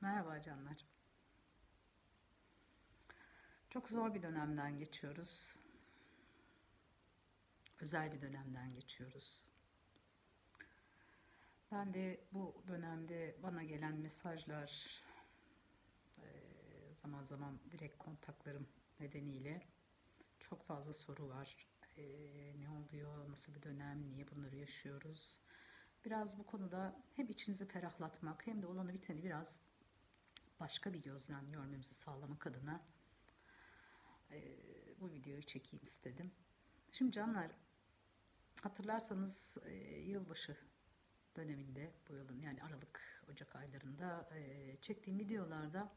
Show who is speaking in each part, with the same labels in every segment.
Speaker 1: Merhaba canlar. Çok zor bir dönemden geçiyoruz. Özel bir dönemden geçiyoruz. Ben de bu dönemde bana gelen mesajlar, zaman zaman direkt kontaklarım nedeniyle çok fazla soru var. Ne oluyor, nasıl bir dönem, niye bunları yaşıyoruz? Biraz bu konuda hem içinizi ferahlatmak hem de olanı biteni biraz başka bir gözden görmemizi sağlamak adına eee, bu videoyu çekeyim istedim. Şimdi canlar hatırlarsanız eee, yılbaşı döneminde bu yılın yani Aralık Ocak aylarında eee, çektiğim videolarda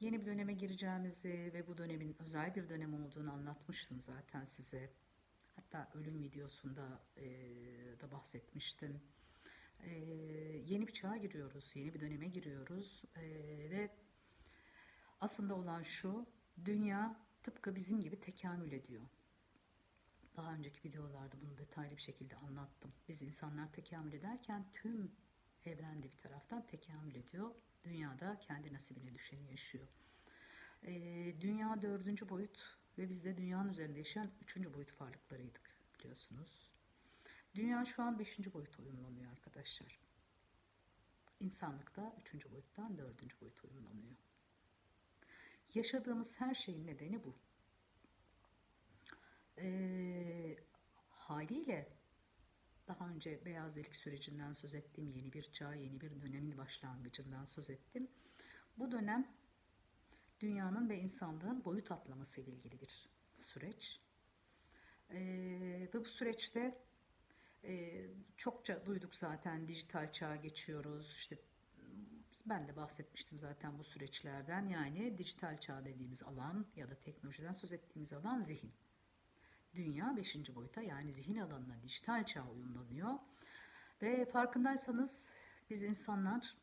Speaker 1: yeni bir döneme gireceğimizi ve bu dönemin özel bir dönem olduğunu anlatmıştım zaten size. Hatta ölüm videosunda eee, da bahsetmiştim. Eee, yeni bir çağa giriyoruz, yeni bir döneme giriyoruz Eee, ve aslında olan şu, dünya tıpkı bizim gibi tekamül ediyor. Daha önceki videolarda bunu detaylı bir şekilde anlattım. Biz insanlar tekamül ederken tüm evrende bir taraftan tekamül ediyor. Dünyada kendi nasibine düşeni yaşıyor. Eee, dünya dördüncü boyut ve biz de dünyanın üzerinde yaşayan üçüncü boyut varlıklarıydık biliyorsunuz. Dünya şu an beşinci boyuta uyumlanıyor arkadaşlar. İnsanlık da üçüncü boyuttan dördüncü boyuta uyumlanıyor. Yaşadığımız her şeyin nedeni bu. Eee, haliyle daha önce beyaz delik sürecinden söz ettim. Yeni bir çağ, yeni bir dönemin başlangıcından söz ettim. Bu dönem dünyanın ve insanlığın boyut atlaması ile ilgili bir süreç. Eee, ve bu süreçte çokça duyduk zaten dijital çağa geçiyoruz. İşte ben de bahsetmiştim zaten bu süreçlerden. Yani dijital çağ dediğimiz alan ya da teknolojiden söz ettiğimiz alan zihin. Dünya 5. boyuta yani zihin alanına dijital çağ uyumlanıyor. Ve farkındaysanız biz insanlar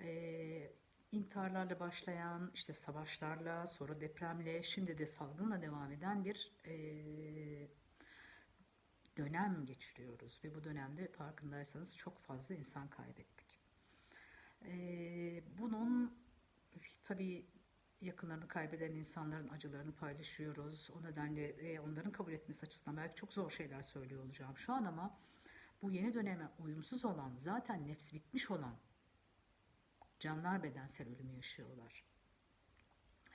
Speaker 1: eee intiharlarla başlayan, işte savaşlarla, sonra depremle, şimdi de salgınla devam eden bir eee, dönem geçiriyoruz. Ve bu dönemde farkındaysanız çok fazla insan kaybettik. Eee, bunun tabii yakınlarını kaybeden insanların acılarını paylaşıyoruz. O nedenle e, onların kabul etmesi açısından belki çok zor şeyler söylüyor olacağım şu an ama bu yeni döneme uyumsuz olan, zaten nefsi bitmiş olan canlar bedensel ölümü yaşıyorlar.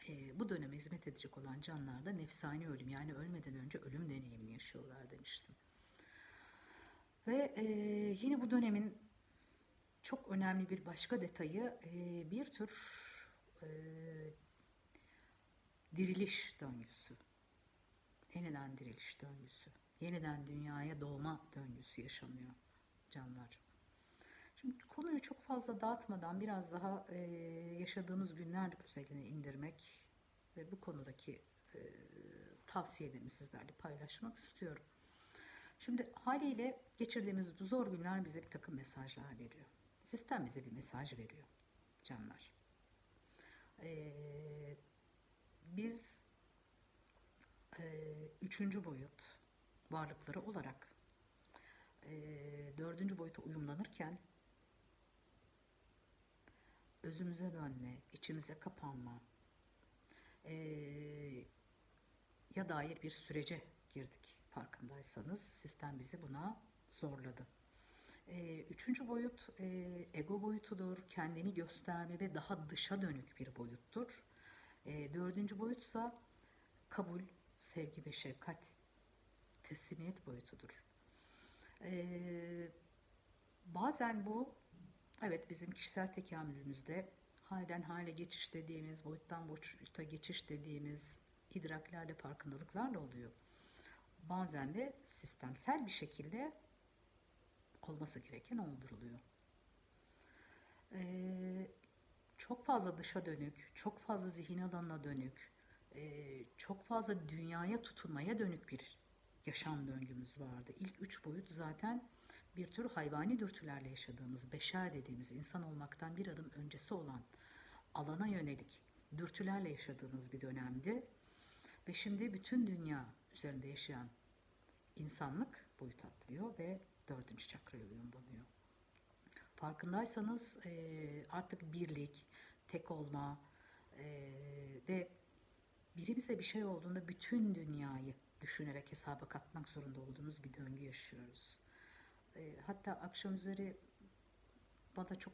Speaker 1: E, bu döneme hizmet edecek olan canlar da nefsani ölüm yani ölmeden önce ölüm deneyimini yaşıyorlar demiştim. Ve e, yine bu dönemin çok önemli bir başka detayı e, bir tür e, diriliş döngüsü. Yeniden diriliş döngüsü. Yeniden dünyaya doğma döngüsü yaşanıyor canlar. Şimdi konuyu çok fazla dağıtmadan biraz daha e, yaşadığımız günler özeline indirmek ve bu konudaki e, tavsiyelerimi sizlerle paylaşmak istiyorum. Şimdi haliyle geçirdiğimiz bu zor günler bize bir takım mesajlar veriyor. Sistem bize bir mesaj veriyor canlar. Ee, biz e, üçüncü boyut varlıkları olarak e, dördüncü boyuta uyumlanırken özümüze dönme, içimize kapanma e, ya dair bir sürece girdik farkındaysanız sistem bizi buna zorladı. E, üçüncü boyut e, ego boyutudur, kendini gösterme ve daha dışa dönük bir boyuttur. E, dördüncü boyutsa kabul, sevgi ve şefkat, teslimiyet boyutudur. E, bazen bu, evet bizim kişisel tekamülümüzde halden hale geçiş dediğimiz, boyuttan boyuta geçiş dediğimiz idraklerle, farkındalıklarla oluyor. Bazen de sistemsel bir şekilde olması gereken olduruluyor. Ee, çok fazla dışa dönük, çok fazla zihin alanına dönük, e, çok fazla dünyaya tutunmaya dönük bir yaşam döngümüz vardı. İlk üç boyut zaten bir tür hayvani dürtülerle yaşadığımız, beşer dediğimiz insan olmaktan bir adım öncesi olan alana yönelik dürtülerle yaşadığımız bir dönemdi. Ve şimdi bütün dünya üzerinde yaşayan insanlık boyut atlıyor ve dördüncü çakraya uyumlanıyor. Farkındaysanız eee, artık birlik, tek olma eee, ve biri bize bir şey olduğunda bütün dünyayı düşünerek hesaba katmak zorunda olduğumuz bir döngü yaşıyoruz. Eee, hatta akşam üzeri bana çok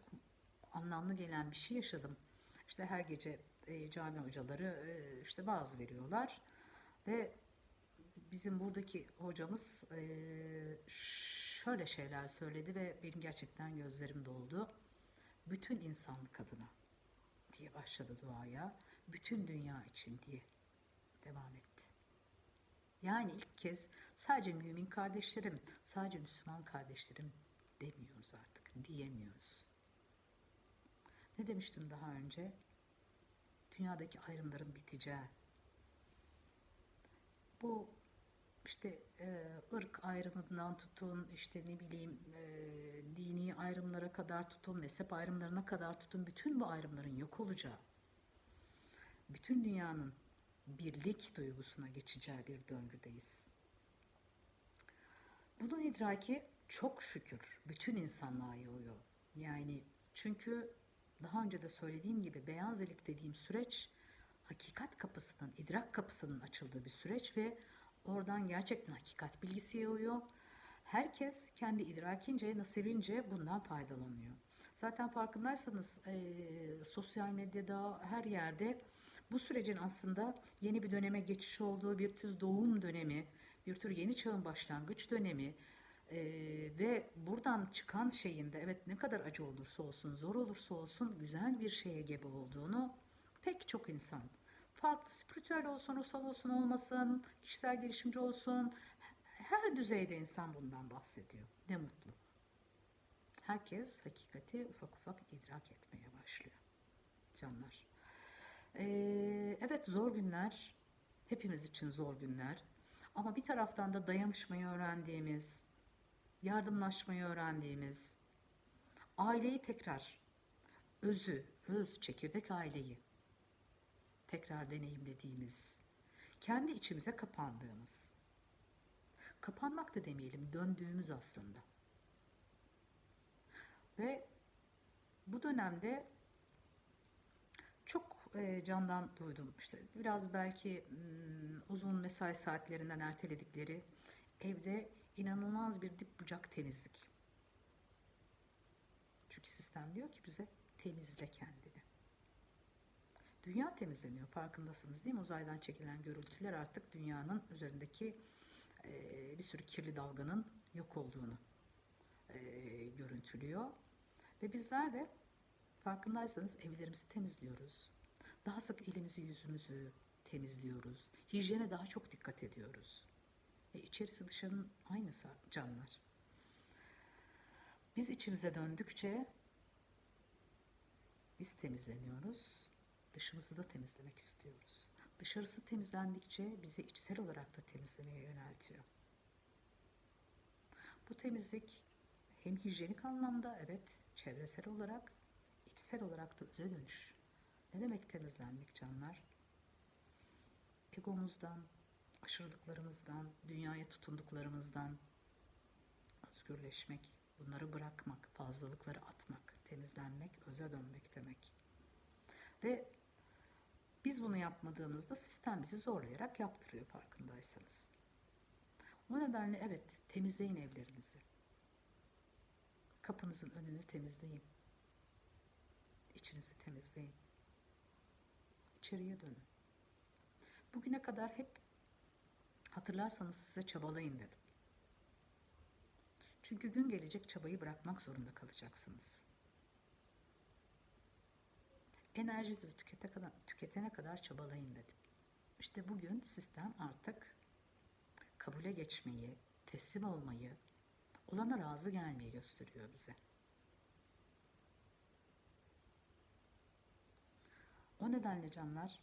Speaker 1: anlamlı gelen bir şey yaşadım. İşte her gece e, cami hocaları e, işte vaaz veriyorlar ve bizim buradaki hocamız e, şöyle şeyler söyledi ve benim gerçekten gözlerim doldu. Bütün insanlık adına diye başladı duaya. Bütün dünya için diye devam etti. Yani ilk kez sadece mümin kardeşlerim, sadece Müslüman kardeşlerim demiyoruz artık, diyemiyoruz. Ne demiştim daha önce? Dünyadaki ayrımların biteceği. Bu işte e, ırk ayrımından tutun, işte ne bileyim e, dini ayrımlara kadar tutun, mezhep ayrımlarına kadar tutun, bütün bu ayrımların yok olacağı, bütün dünyanın birlik duygusuna geçeceği bir döngüdeyiz. Bunun idraki çok şükür bütün insanlığa yayıyor. Yani çünkü daha önce de söylediğim gibi beyaz elik dediğim süreç hakikat kapısının, idrak kapısının açıldığı bir süreç ve oradan gerçekten hakikat bilgisi yağıyor. Herkes kendi idrakince, nasibince bundan faydalanıyor. Zaten farkındaysanız eee, sosyal medyada her yerde bu sürecin aslında yeni bir döneme geçiş olduğu bir tür doğum dönemi, bir tür yeni çağın başlangıç dönemi eee, ve buradan çıkan şeyin de evet ne kadar acı olursa olsun, zor olursa olsun güzel bir şeye gebe olduğunu pek çok insan farklı spiritüel olsun, ruhsal olsun olmasın, kişisel gelişimci olsun her düzeyde insan bundan bahsediyor. Ne mutlu. Herkes hakikati ufak ufak idrak etmeye başlıyor. Canlar. Ee, evet zor günler. Hepimiz için zor günler. Ama bir taraftan da dayanışmayı öğrendiğimiz, yardımlaşmayı öğrendiğimiz, aileyi tekrar, özü, öz çekirdek aileyi tekrar deneyimlediğimiz, kendi içimize kapandığımız, kapanmak da demeyelim, döndüğümüz aslında. Ve bu dönemde çok e, candan duydum. İşte biraz belki uzun mesai saatlerinden erteledikleri evde inanılmaz bir dip bucak temizlik. Çünkü sistem diyor ki bize temizle kendini. Dünya temizleniyor farkındasınız değil mi? Uzaydan çekilen görüntüler artık dünyanın üzerindeki e, bir sürü kirli dalganın yok olduğunu e, görüntülüyor. Ve bizler de farkındaysanız evlerimizi temizliyoruz. Daha sık elimizi yüzümüzü temizliyoruz. Hijyene daha çok dikkat ediyoruz. E, içerisi dışarının aynısı canlar. Biz içimize döndükçe biz temizleniyoruz. Dışımızı da temizlemek istiyoruz. Dışarısı temizlendikçe bizi içsel olarak da temizlemeye yöneltiyor. Bu temizlik hem hijyenik anlamda evet çevresel olarak içsel olarak da öze dönüş. Ne demek temizlenmek canlar? Egomuzdan, aşırılıklarımızdan, dünyaya tutunduklarımızdan özgürleşmek, bunları bırakmak, fazlalıkları atmak, temizlenmek, öze dönmek demek. Ve biz bunu yapmadığımızda sistem bizi zorlayarak yaptırıyor farkındaysanız. O nedenle evet temizleyin evlerinizi. Kapınızın önünü temizleyin. İçinizi temizleyin. İçeriye dönün. Bugüne kadar hep hatırlarsanız size çabalayın dedim. Çünkü gün gelecek çabayı bırakmak zorunda kalacaksınız. Enerjinizi tükete kadar, tüketene kadar çabalayın dedim. İşte bugün sistem artık kabule geçmeyi, teslim olmayı, olana razı gelmeyi gösteriyor bize. O nedenle canlar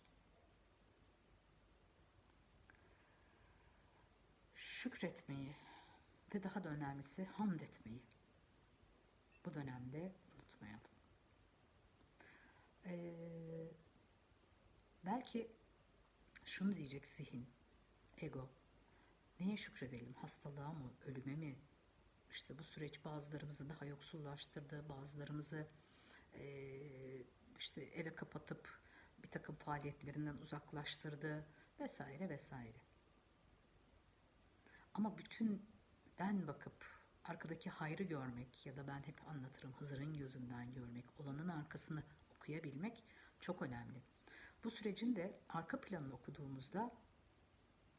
Speaker 1: şükretmeyi ve daha da önemlisi hamd etmeyi bu dönemde unutmayalım. Ee, belki şunu diyecek zihin, ego. Neye şükredelim? Hastalığa mı, ölüme mi işte bu süreç bazılarımızı daha yoksullaştırdı, bazılarımızı eee, işte eve kapatıp bir takım faaliyetlerinden uzaklaştırdı vesaire vesaire. Ama bütünden bakıp arkadaki hayrı görmek ya da ben hep anlatırım Hızır'ın gözünden görmek, olanın arkasını okuyabilmek çok önemli. Bu sürecin de arka planını okuduğumuzda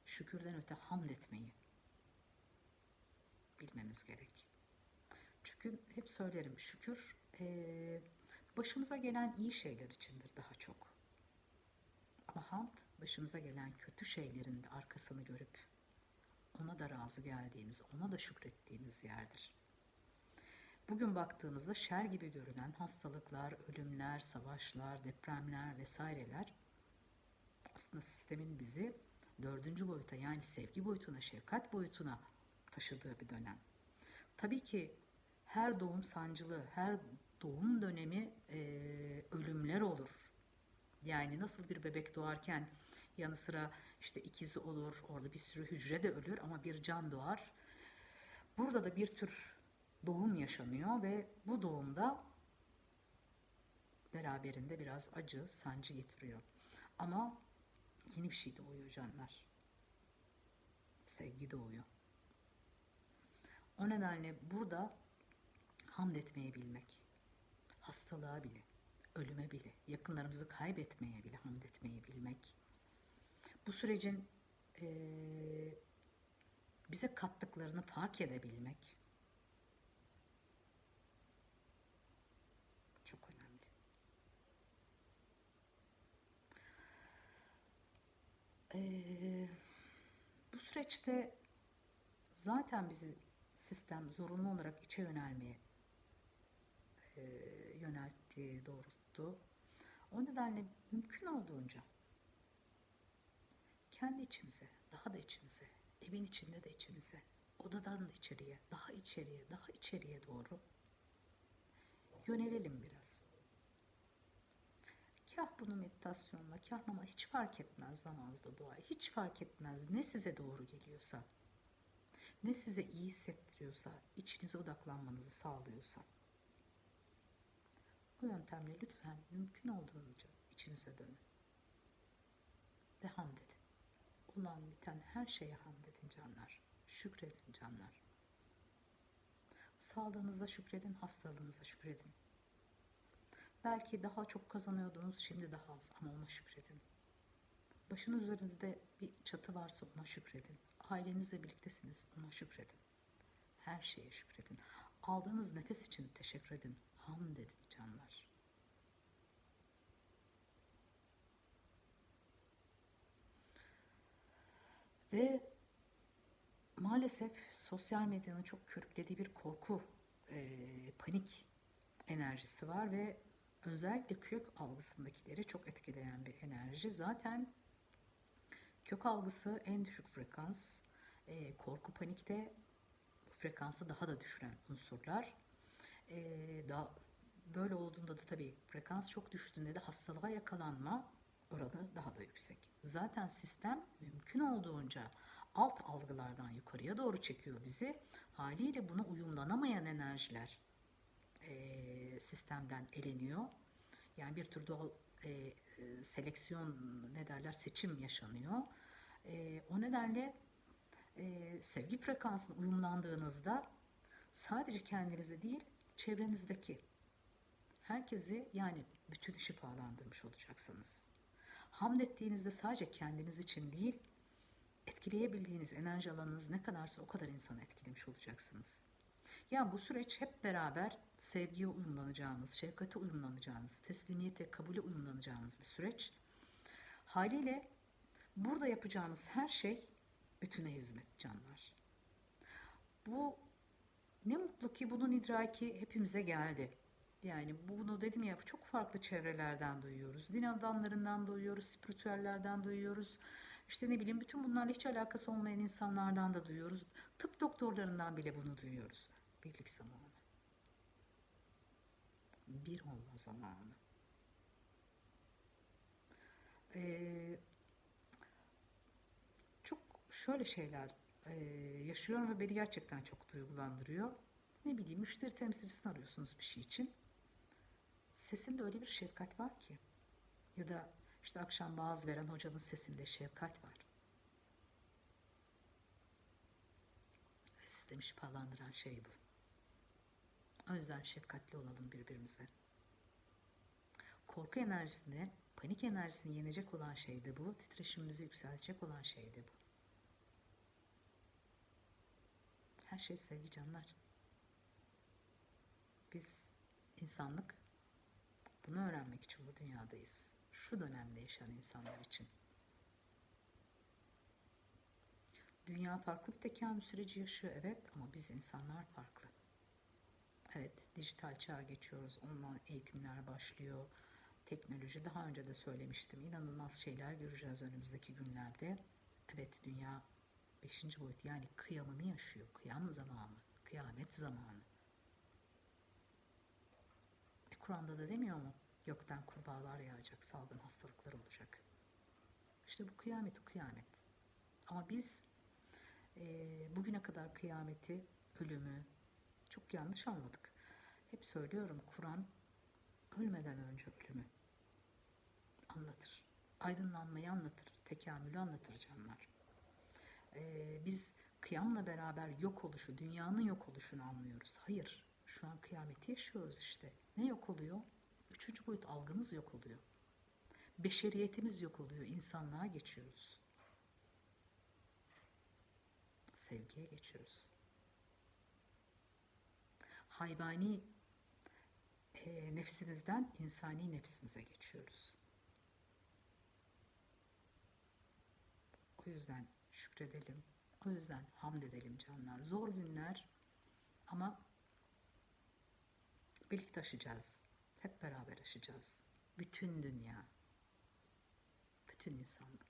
Speaker 1: şükürden öte hamd etmeyi bilmemiz gerek. Çünkü hep söylerim şükür eee, başımıza gelen iyi şeyler içindir daha çok. Ama hamd başımıza gelen kötü şeylerin de arkasını görüp ona da razı geldiğimiz, ona da şükrettiğimiz yerdir. Bugün baktığımızda şer gibi görünen hastalıklar, ölümler, savaşlar, depremler vesaireler aslında sistemin bizi dördüncü boyuta yani sevgi boyutuna, şefkat boyutuna taşıdığı bir dönem. Tabii ki her doğum sancılı, her doğum dönemi eee, ölümler olur. Yani nasıl bir bebek doğarken yanı sıra işte ikizi olur, orada bir sürü hücre de ölür ama bir can doğar. Burada da bir tür doğum yaşanıyor ve bu doğumda beraberinde biraz acı, sancı getiriyor. Ama yeni bir şey doğuyor canlar. Sevgi doğuyor. O nedenle burada hamd etmeyi bilmek, hastalığa bile, ölüme bile, yakınlarımızı kaybetmeye bile hamd etmeyi bilmek, bu sürecin eee, bize kattıklarını fark edebilmek çok önemli. Eee, bu süreçte zaten bizi sistem zorunlu olarak içe yönelmeye e, yöneltti, doğrulttu. O nedenle mümkün olduğunca kendi içimize, daha da içimize, evin içinde de içimize, odadan da içeriye, daha içeriye, daha içeriye doğru yönelelim biraz. Kah bunu meditasyonla, kah ama hiç fark etmez namazda dua, hiç fark etmez ne size doğru geliyorsa, ne size iyi hissettiriyorsa, içinize odaklanmanızı sağlıyorsa. Bu yöntemle lütfen mümkün olduğunca içinize dönün ve hamd edin. Olan biten her şeye hamd edin canlar. Şükredin canlar. Sağlığınıza şükredin, hastalığınıza şükredin. Belki daha çok kazanıyordunuz, şimdi daha az ama ona şükredin. Başınız üzerinizde bir çatı varsa ona şükredin. Ailenizle birliktesiniz, ona şükredin. Her şeye şükredin. Aldığınız nefes için teşekkür edin. Hamd edin canlar. Ve maalesef sosyal medyanın çok körüklediği bir korku, eee, panik enerjisi var ve özellikle kök algısındakileri çok etkileyen bir enerji. Zaten kök algısı en düşük frekans, eee, korku panikte frekansı daha da düşüren unsurlar. Eee, daha, böyle olduğunda da tabii frekans çok düştüğünde de hastalığa yakalanma oranı daha da yüksek. Zaten sistem mümkün olduğunca alt algılardan yukarıya doğru çekiyor bizi. Haliyle buna uyumlanamayan enerjiler eee, sistemden eleniyor. Yani bir tür doğal e, seleksiyon ne derler seçim yaşanıyor. Eee, o nedenle eee, sevgi frekansına uyumlandığınızda sadece kendinizi değil çevrenizdeki herkesi yani bütünü şifalandırmış olacaksınız. Hamd ettiğinizde sadece kendiniz için değil, etkileyebildiğiniz enerji alanınız ne kadarsa o kadar insanı etkilemiş olacaksınız. Ya bu süreç hep beraber sevgiye uyumlanacağımız, şefkate uyumlanacağımız, teslimiyete, kabule uyumlanacağımız bir süreç. Haliyle burada yapacağımız her şey bütüne hizmet canlar. Bu ne mutlu ki bunun idraki hepimize geldi. Yani bunu dedim ya çok farklı çevrelerden duyuyoruz. Din adamlarından duyuyoruz, spiritüellerden duyuyoruz. İşte ne bileyim bütün bunlarla hiç alakası olmayan insanlardan da duyuyoruz. Tıp doktorlarından bile bunu duyuyoruz. Birlik zamanı. Bir olma zamanı. Ee, çok şöyle şeyler e, yaşıyorum ve beni gerçekten çok duygulandırıyor. ne bileyim müşteri temsilcisini arıyorsunuz bir şey için. Sesinde öyle bir şefkat var ki. Ya da işte akşam vaaz veren hocanın sesinde şefkat var. Ve sistemi şifalandıran şey bu. O yüzden şefkatli olalım birbirimize. Korku enerjisini, panik enerjisini yenecek olan şey de bu. Titreşimimizi yükseltecek olan şey de bu. Her şey sevgi canlar. Biz insanlık bunu öğrenmek için bu dünyadayız. Şu dönemde yaşayan insanlar için. Dünya farklı bir tekamül süreci yaşıyor evet ama biz insanlar farklı. Evet dijital çağa geçiyoruz. Online eğitimler başlıyor. Teknoloji daha önce de söylemiştim. İnanılmaz şeyler göreceğiz önümüzdeki günlerde. Evet dünya 5. boyut yani kıyamını yaşıyor. Kıyam zamanı. Kıyamet zamanı. E, Kur'an'da da demiyor mu? Gökten kurbağalar yağacak, salgın hastalıklar olacak. İşte bu kıyamet, o kıyamet. Ama biz e, bugüne kadar kıyameti, ölümü çok yanlış anladık. Hep söylüyorum Kur'an ölmeden önce ölümü anlatır. Aydınlanmayı anlatır, tekamülü anlatır canlar. Ee, biz kıyamla beraber yok oluşu, dünyanın yok oluşunu anlıyoruz. Hayır, şu an kıyameti yaşıyoruz işte. Ne yok oluyor? Üçüncü boyut algımız yok oluyor. Beşeriyetimiz yok oluyor, insanlığa geçiyoruz. Sevgiye geçiyoruz. Hayvani e, nefsimizden insani nefsimize geçiyoruz. O yüzden şükredelim. O yüzden hamd edelim canlar. Zor günler ama birlikte aşacağız. Hep beraber aşacağız. Bütün dünya. Bütün insanlık.